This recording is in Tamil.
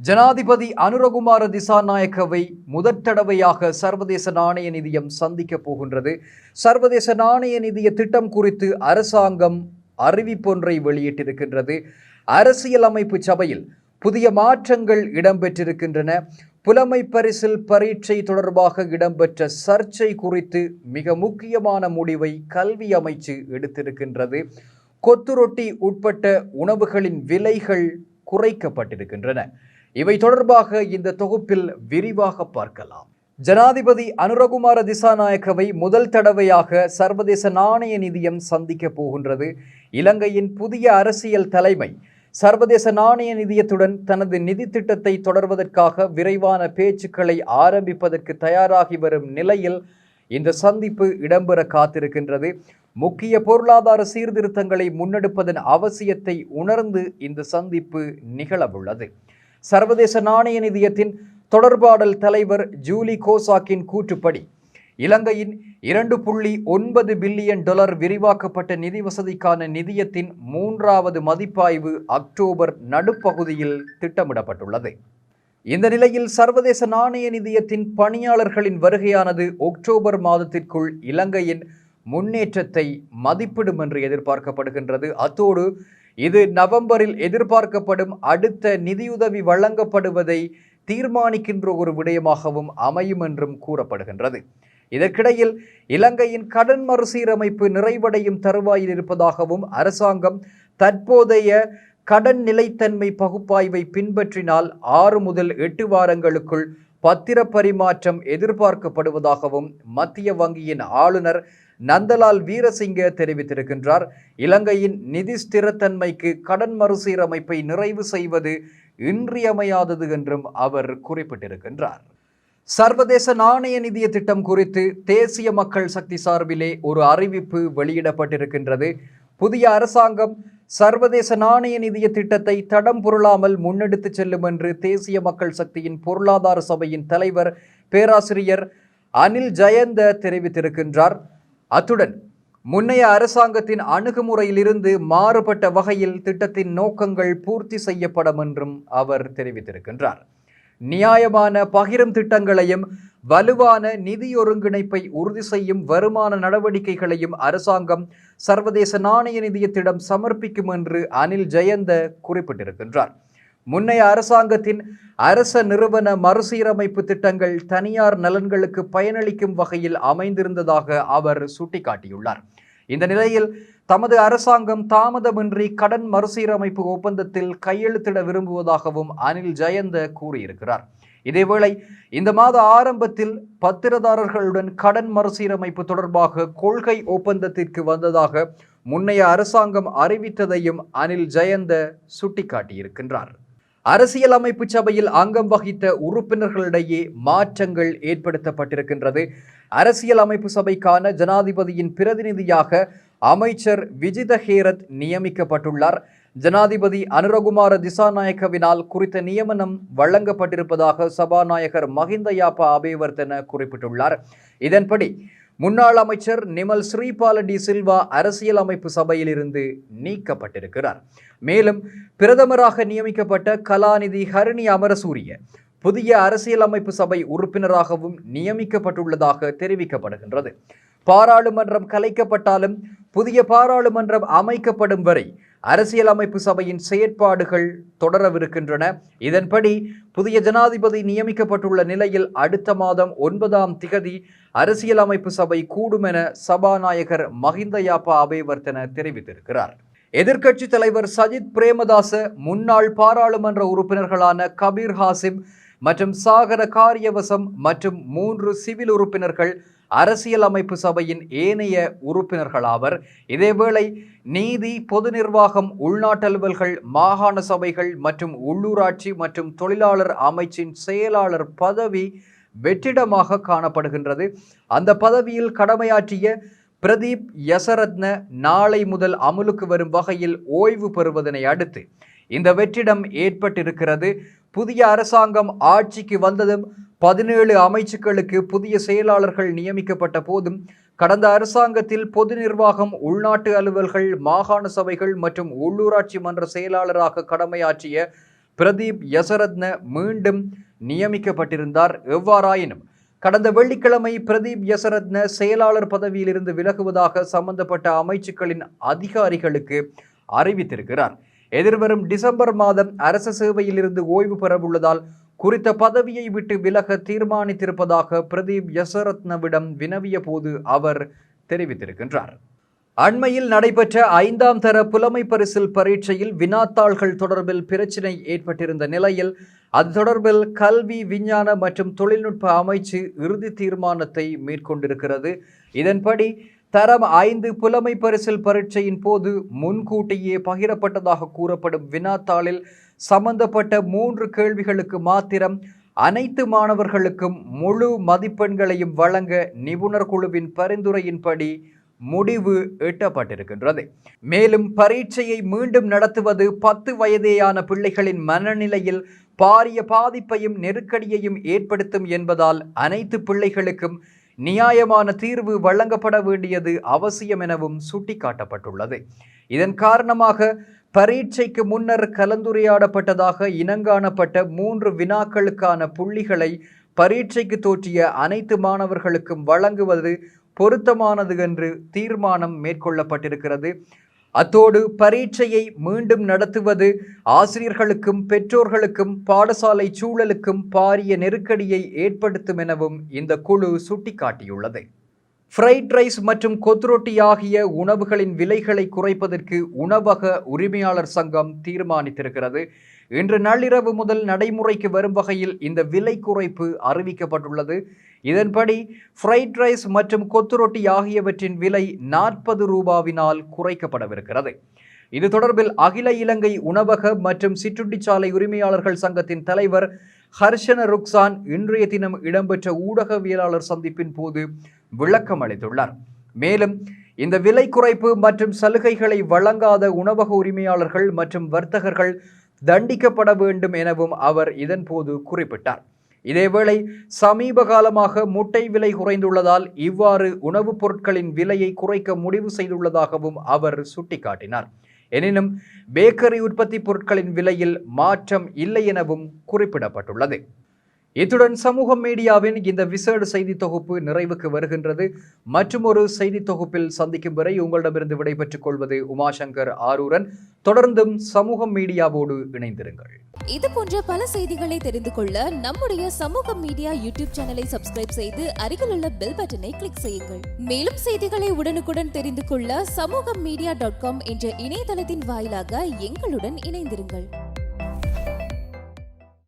ஜனாதிபதி அனுரகுமார திசாநாயக்கவை முதற்தடவையாக சர்வதேச நாணய நிதியம் சந்திக்கப் போகின்றது. சர்வதேச நாணய நிதிய திட்டம் குறித்து அரசாங்கம் அறிவிப்பொன்றை வெளியிட்டிருக்கின்றது. அரசியலமைப்பு சபையில் புதிய மாற்றங்கள் இடம்பெற்றிருக்கின்றன. புலமை பரிசில் பரீட்சை தொடர்பாக இடம்பெற்ற சர்ச்சை குறித்து மிக முக்கியமான முடிவை கல்வி அமைச்சு எடுத்திருக்கின்றது. கொத்துரொட்டி உட்பட்ட உணவுகளின் விலைகள் குறைக்கப்பட்டிருக்கின்றன. இவை தொடர்பாக இந்த தொகுப்பில் விரிவாக பார்க்கலாம். ஜனாதிபதி அனுரகுமார திசாநாயக்கவை முதல் தடவையாக சர்வதேச நாணய நிதியம் சந்திக்க போகின்றது. இலங்கையின் புதிய அரசியல் தலைமை சர்வதேச நாணய நிதியத்துடன் தனது நிதி திட்டத்தை தொடர்வதற்காக விரைவான பேச்சுக்களை ஆரம்பிப்பதற்கு தயாராகி வரும் நிலையில் இந்த சந்திப்பு இடம்பெற காத்திருக்கின்றது. முக்கிய பொருளாதார சீர்திருத்தங்களை முன்னெடுப்பதன் அவசியத்தை உணர்ந்து இந்த சந்திப்பு நிகழவுள்ளது. சர்வதேச நாணய நிதியத்தின் தொடர்பாடல் தலைவர் ஜூலி கோசாக்கின் கூற்றுப்படி இலங்கையின் இரண்டு புள்ளி ஒன்பது பில்லியன் டாலர் விரிவாக்கப்பட்ட நிதி வசதிக்கான நிதியத்தின் மூன்றாவது மதிப்பாய்வு அக்டோபர் நடுப்பகுதியில் திட்டமிடப்பட்டுள்ளது. இந்த நிலையில் சர்வதேச நாணய நிதியத்தின் பணியாளர்களின் வருகையானது அக்டோபர் மாதத்திற்குள் இலங்கையின் முன்னேற்றத்தை மதிப்பிடும் என்று எதிர்பார்க்கப்படுகின்றது. அத்தோடு இது நவம்பரில் எதிர்பார்க்கப்படும் அடுத்த நிதியுதவி வழங்கப்படுவதை தீர்மானிக்கின்ற ஒரு விடயமாகவும் அமையும் என்றும் கூறப்படுகின்றது. இதற்கிடையில் இலங்கையின் கடன் மறுசீரமைப்பு நிறைவடையும் தருவாயில் இருப்பதாகவும் அரசாங்கம் தற்போதைய கடன் நிலைத்தன்மை பகுப்பாய்வை பின்பற்றினால் ஆறு முதல் எட்டு வாரங்களுக்குள் பத்திர பரிமாற்றம் எதிர்பார்க்கப்படுவதாகவும் மத்திய வங்கியின் ஆளுநர் நந்தலால் வீரசிங்க தெரிவித்திருக்கின்றார். இலங்கையின் நிதி ஸ்திரத்தன்மைக்கு கடன் மறுசீரமைப்பை நிறைவு செய்வது இன்றியமையாதது என்றும் அவர் குறிப்பிட்டிருக்கின்றார். சர்வதேச நாணய நிதிய திட்டம் குறித்து தேசிய மக்கள் சக்தி சார்பிலே ஒரு அறிவிப்பு வெளியிடப்பட்டிருக்கின்றது. புதிய அரசாங்கம் சர்வதேச நாணய நிதிய திட்டத்தை தடம் புரளாமல் முன்னெடுத்து செல்லும் என்று தேசிய மக்கள் சக்தியின் பொருளாதார சபையின் தலைவர் பேராசிரியர் அனில் ஜெயந்த தெரிவித்திருக்கின்றார். அத்துடன் முன்னைய அரசாங்கத்தின் அணுகுமுறையிலிருந்து மாறுபட்ட வகையில் திட்டத்தின் நோக்கங்கள் பூர்த்தி செய்யப்படும் என்றும் அவர் தெரிவித்திருக்கின்றார். நியாயமான பகிரும் திட்டங்களையும் வலுவான நிதி ஒருங்கிணைப்பை உறுதி செய்யும் வருமான நடவடிக்கைகளையும் அரசாங்கம் சர்வதேச நாணய நிதியத்திடம் சமர்ப்பிக்கும் என்று அனில் ஜெயந்த குறிப்பிட்டிருக்கின்றார். முன்னைய அரசாங்கத்தின் அரச நிறுவன மறுசீரமைப்பு திட்டங்கள் தனியார் நலன்களுக்கு பயனளிக்கும் வகையில் அமைந்திருந்ததாக அவர் சுட்டிக்காட்டியுள்ளார். இந்த நிலையில் தமது அரசாங்கம் தாமதமின்றி கடன் மறுசீரமைப்பு ஒப்பந்தத்தில் கையெழுத்திட விரும்புவதாகவும் அனில் ஜெயந்த கூறியிருக்கிறார். இதேவேளை இந்த மாத ஆரம்பத்தில் பத்திரதாரர்களுடன் கடன் மறுசீரமைப்பு தொடர்பாக கொள்கை ஒப்பந்தத்திற்கு வந்ததாக முன்னைய அரசாங்கம் அறிவித்ததையும் அனில் ஜெயந்த சுட்டிக்காட்டியிருக்கின்றார். அரசியலமைப்பு சபையில் அங்கம் வகித்த உறுப்பினர்களிடையே மாற்றங்கள் ஏற்படுத்தப்பட்டிருக்கின்றது. அரசியலமைப்பு சபைக்கான ஜனாதிபதியின் பிரதிநிதியாக அமைச்சர் விஜித ஹேரத் நியமிக்கப்பட்டுள்ளார். ஜனாதிபதி அனுரகுமார திசாநாயக்கவினால் குறித்த நியமனம் வழங்கப்பட்டிருப்பதாக சபாநாயகர் மஹிந்த யாப்பா அபேவர்த்தன குறிப்பிட்டுள்ளார். இதன்படி முன்னாள் அமைச்சர் நிமல் ஸ்ரீபால டி சில்வா அரசியலமைப்பு சபையிலிருந்து நீக்கப்பட்டிருக்கிறார். மேலும் பிரதமராக நியமிக்கப்பட்ட கலாநிதி ஹரிணி அமரசூரிய புதிய அரசியலமைப்பு சபை உறுப்பினராகவும் நியமிக்கப்பட்டுள்ளதாக தெரிவிக்கப்படுகின்றது. பாராளுமன்றம் கலைக்கப்பட்டாலும் புதிய பாராளுமன்றம் அமைக்கப்படும் வரை அரசியலமைப்பு சபையின் செயற்பாடுகள் தொடரவிருக்கின்றன. இதன்படி புதிய ஜனாதிபதி நியமிக்கப்பட்டுள்ள நிலையில் அடுத்த மாதம் ஒன்பதாம் திகதி அரசியலமைப்பு சபை கூடும் என சபாநாயகர் மஹிந்த யாப்பா அபேவர்த்தன தெரிவித்திருக்கிறார். எதிர்க்கட்சி தலைவர் சஜித் பிரேமதாச முன்னாள் பாராளுமன்ற உறுப்பினர்களான கபீர் ஹாசிம் மற்றும் சாகர காரியவசம் மற்றும் மூன்று சிவில் உறுப்பினர்கள் அரசியலமைப்பு சபையின் ஏனைய உறுப்பினர்களாவர் இதேவேளை நீதி பொது நிர்வாகம் உள்நாட்டலுவல்கள் மாகாண சபைகள் மற்றும் உள்ளூராட்சி மற்றும் தொழிலாளர் அமைச்சின் செயலாளர் பதவி வெற்றிடமாக காணப்படுகின்றது. அந்த பதவியில் கடமையாற்றிய பிரதீப் யசரத்ன நாளை முதல் அமுலுக்கு வரும் வகையில் ஓய்வு பெறுவதனை அடுத்து இந்த வெற்றிடம் ஏற்பட்டிருக்கிறது. புதிய அரசாங்கம் ஆட்சிக்கு வந்ததும் பதினேழு அமைச்சுக்களுக்கு புதிய செயலாளர்கள் நியமிக்கப்பட்ட போதும் கடந்த அரசாங்கத்தில் பொது நிர்வாகம் உள்நாட்டு அலுவல்கள் மாகாண சபைகள் மற்றும் உள்ளூராட்சி மன்ற செயலாளராக கடமையாற்றிய பிரதீப் யசரத்ன மீண்டும் நியமிக்கப்பட்டிருந்தார். எவ்வாறாயினும் கடந்த வெள்ளிக்கிழமை பிரதீப் யசரத்ன செயலாளர் பதவியிலிருந்து விலகுவதாக சம்பந்தப்பட்ட அமைச்சுக்களின் அதிகாரிகளுக்கு அறிவித்திருக்கிறார். எதிர்வரும் டிசம்பர் மாதம் அரச சேவையிலிருந்து ஓய்வு பெறவுள்ளதால் குறித்த பதவியை விட்டு விலக தீர்மானித்திருப்பதாக பிரதீப் யசரத்னவிடம் வினவிய போது அவர் தெரிவித்திருக்கின்றார். அண்மையில் நடைபெற்ற ஐந்தாம் தர புலமை பரிசில் பரீட்சையில் வினாத்தாள்கள் தொடர்பில் பிரச்சினை ஏற்பட்டிருந்த நிலையில் அது தொடர்பில் கல்வி விஞ்ஞான மற்றும் தொழில்நுட்ப அமைச்சு இறுதி தீர்மானத்தை மேற்கொண்டிருக்கிறது. இதன்படி தரம் ஐந்து புலமை பரிசில் பரீட்சையின் போது முன்கூட்டியே பகிரப்பட்டதாக கூறப்படும் வினாத்தாளில் சம்பந்தப்பட்ட மூன்று கேள்விகளுக்கு மாத்திரம் அனைத்து மாணவர்களுக்கும் முழு மதிப்பெண்களையும் வழங்க நிபுணர் குழுவின் பரிந்துரையின்படி முடிவு எட்டப்பட்டிருக்கின்றது. மேலும் பரீட்சையை மீண்டும் நடத்துவது பத்து வயதேயான பிள்ளைகளின் மனநிலையில் பாரிய பாதிப்பையும் நெருக்கடியையும் ஏற்படுத்தும் என்பதால் அனைத்து பிள்ளைகளுக்கும் நியாயமான தீர்வு வழங்கப்பட வேண்டியது அவசியம் எனவும் சுட்டிக்காட்டப்பட்டுள்ளது. இதன் காரணமாக பரீட்சைக்கு முன்னர் கலந்துரையாடப்பட்டதாக இனங்காணப்பட்ட மூன்று வினாக்களுக்கான புள்ளிகளை பரீட்சைக்கு தோற்றிய அனைத்து மாணவர்களுக்கும் வழங்குவது பொருத்தமானது என்று தீர்மானம் மேற்கொள்ளப்பட்டிருக்கிறது. அத்தோடு பரீட்சையை மீண்டும் நடத்துவது ஆசிரியர்களுக்கும் பெற்றோர்களுக்கும் பாடசாலை சூழலுக்கும் பாரிய நெருக்கடியை ஏற்படுத்தும் எனவும் இந்த குழு சுட்டிக்காட்டியுள்ளது. ஃப்ரைட் ரைஸ் மற்றும் கொத்துரொட்டி ஆகிய உணவுகளின் விலைகளை குறைப்பதற்கு உணவக உரிமையாளர் சங்கம் தீர்மானித்திருக்கிறது. இன்று நள்ளிரவு முதல் நடைமுறைக்கு வரும் வகையில் இந்த விலை குறைப்பு அறிவிக்கப்பட்டுள்ளது. இதன்படி ஃப்ரைட் ரைஸ் மற்றும் கொத்துரொட்டி ஆகியவற்றின் விலை நாற்பது ரூபாவினால் குறைக்கப்படவிருக்கிறது. இது தொடர்பில் அகில இலங்கை உணவக மற்றும் சிற்றுண்டிச்சாலை உரிமையாளர்கள் சங்கத்தின் தலைவர் ஹர்ஷன ருக்சான் இன்றைய தினம் இடம்பெற்ற ஊடகவியலாளர் சந்திப்பின் போது விளக்கம் அளித்துள்ளார். மேலும் இந்த விலை குறைப்பு மற்றும் சலுகைகளை வழங்காத உணவக உரிமையாளர்கள் மற்றும் வர்த்தகர்கள் தண்டிக்கப்பட வேண்டும் எனவும் அவர் இதன்போது குறிப்பிட்டார். இதேவேளை சமீப காலமாக முட்டை விலை குறைந்துள்ளதால் இவ்வாறு உணவுப் பொருட்களின் விலையை குறைக்க முடிவு செய்துள்ளதாகவும் அவர் சுட்டிக்காட்டினார். எனினும் பேக்கரி உற்பத்தி பொருட்களின் விலையில் மாற்றம் இல்லை எனவும் குறிப்பிடப்பட்டுள்ளது. இத்துடன் சமூக மீடியாவின் இந்த விசேட செய்தி தொகுப்பு நிறைவுக்கு வருகின்றது. மற்றும் ஒரு செய்தி தொகுப்பில் சந்திக்கும் வரை உங்களிடமிருந்து விடைபெற்றுக் கொள்வது உமாசங்கர் ஆரூரன். தொடர்ந்தும் சமூக மீடியாவோடு இணைந்திருங்கள். இது போன்ற பல செய்திகளை தெரிந்து கொள்ள நம்முடைய சமூக மீடியா யூடியூப் சேனலை சப்ஸ்கிரைப் செய்து அருகிலுள்ள பெல் பட்டனை கிளிக் செய்யுங்கள். மேலும் செய்திகளை உடனுக்குடன் தெரிந்து கொள்ள சமூக மீடியா டாட் காம் என்ற இணையதளத்தின் வாயிலாக எங்களுடன் இணைந்திருங்கள்.